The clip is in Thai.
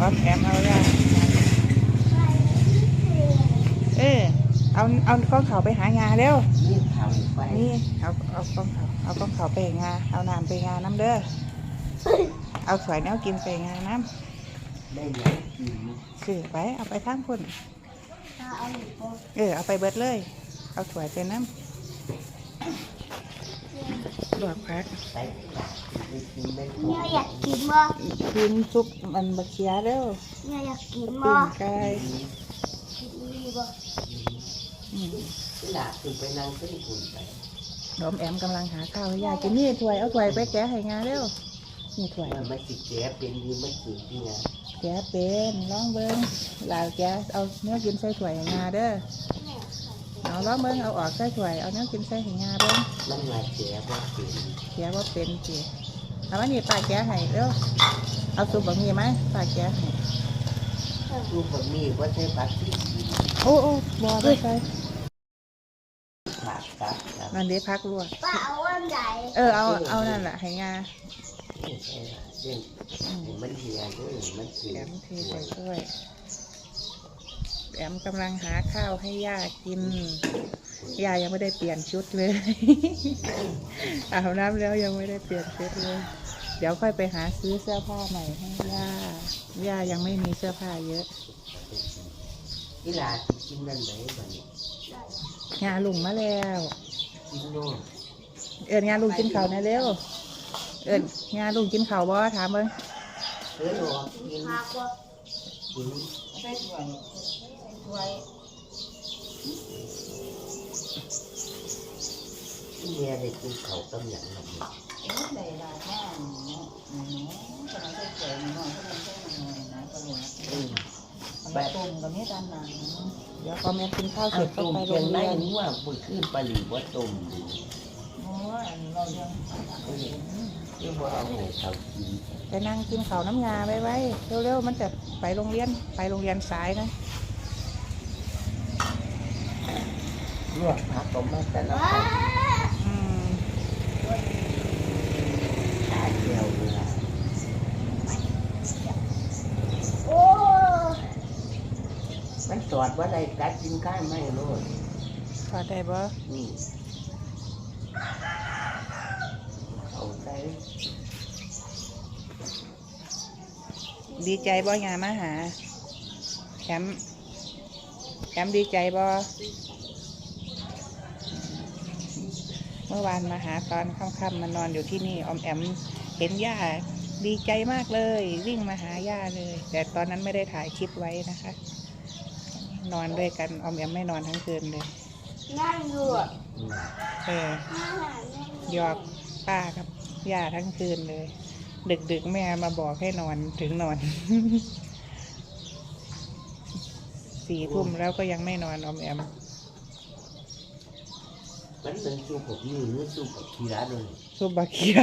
ออมแอมเอาย่าเออเอาเอากล้องเขาไปหางาเร็วนี่ทำไปนี่เอาเอากล้องเขาเอากล้องเขาไปงาเอาน้ำไปงาน้ำเด้อเอาสวยแนวกินไปงาน้ได้ยังกินำคือไปเอาไปทั้งคนถ้าเอาหนูโป๊ะเออเอาไปเบิดเลย เอาสวยไปน้ำ ลวกพักไปไปกินไม่พเนี่อยอยากกินบ่กินซุปมันบะเคียเร็วเนี่ยอยากกินปิ้บ่งไก่กินนี่บ่อืมที่หลักคือไปนั่งขึ้นคุณไปหนอมแอมกำลังหาข้าวให้ยายกินนี่ถ้วยเอาถ้วยไปแกะให้งาเร็วนี่ถ้วยมันไม่ติดแก่เป็นยืมไม่ติดที่ไงแกะเป็นลองเบิ้งลาวแกะเอาเนื้อกินใส่ถ้วยให้งาเด้อ เอาลองเบิ้งเอาออกใส่ถ้วยเอาเนื้อกินใส่ให้งาเบิ้งมันมาแก่ว่าเป็นแกะว่าเป็นจีเอามานี่ป้าแกะให้เร็วเอาซุปบะหมี่ไหมป้าแกะให้รูปมีว่าใช้ปัดที่กินโอ้โอ้บอไม่ใส่ขาดกัดครับนั่นเด้พักลวกป้าเอาอันใหญ่เออเอาเอานั่นแหละให้งาไม่ใช่ละเรื่องมันเหียด้วยมันเสีแอยมเทใส่ถ้วย แอมกำลังหาข้าวให้ย่ากินย่ายังไม่ได้เปลี่ยนชุดเลย อาบน้ำแล้วยังไม่ได้เปลี่ยนชุดเลย เดี๋ยวค่อยไปหาซื้อเสื้อผ้าใหม่ให้ย่าย่ายังไม่มีเสื้อผ้าเยอะที่หลักกินนั่นไหนบ้างงาลุงมาแล้วกินโน่นเอิญงาลุงกินข้าวหนะเร็วเอิญงาลุงกินข้าวบ่ถามเบิ้งเออหรอกินพากว่ากิน ใส่ถ้วยถ้วยที่เมียได้กินเขาตำหนักหนักใส่ดาแม่หนูหนูกำลังใส่ถ้วยหนูหน่อยกำลังใส่หน่อยนะกระหลวอืมแบบต้มกับนี้ตามหนังเดี๋ยวพอแม่กินข้าวเสเอาร็จก็ต้มไปโรเพียงงไรเรียนนึกว่าบุญขึ้นปลาหลีว่าต้มดีโอ้ยเรายังคือว่าเอาให้เขากินไปนั่งกินข้าวน้ำงาไว้ไว้เร็วๆมันจะไปโรงเรียนไปโรงเรียนสายนะ ลวกผักก็มาแต่ละว้าคนอืมขาเดียวเลยล่ะโอ้มันสอดว่าได้กัดกินข้าไม่รู้พอได้บ่อืมเอาใจดีใจบ่งามาหาแคมแคมดีใจบ่เมื่อวานมาหาตอนค่ำๆมานอนอยู่ที่นี่ออมแอมเห็นย่าดีใจมากเลย วิ่งมาหาย่าเลย แต่ตอนนั้นไม่ได้ถ่ายคลิปไว้นะคะ นอนด้วยกันออมแอมไม่นอนทั้งคืนเลยนั่งอยู่อะอืมเออนั่งหาแม่หยอกป้าครับย่าทั้งคืนเลยดึกดึกๆแม่มาบอกให้นอนถึงนอนสี่ทุ่มแล้วก็ยังไม่นอนออมแอม มันเป็นสู้กับนี่หรือสู้กับคีระเลยซุปบาเคีย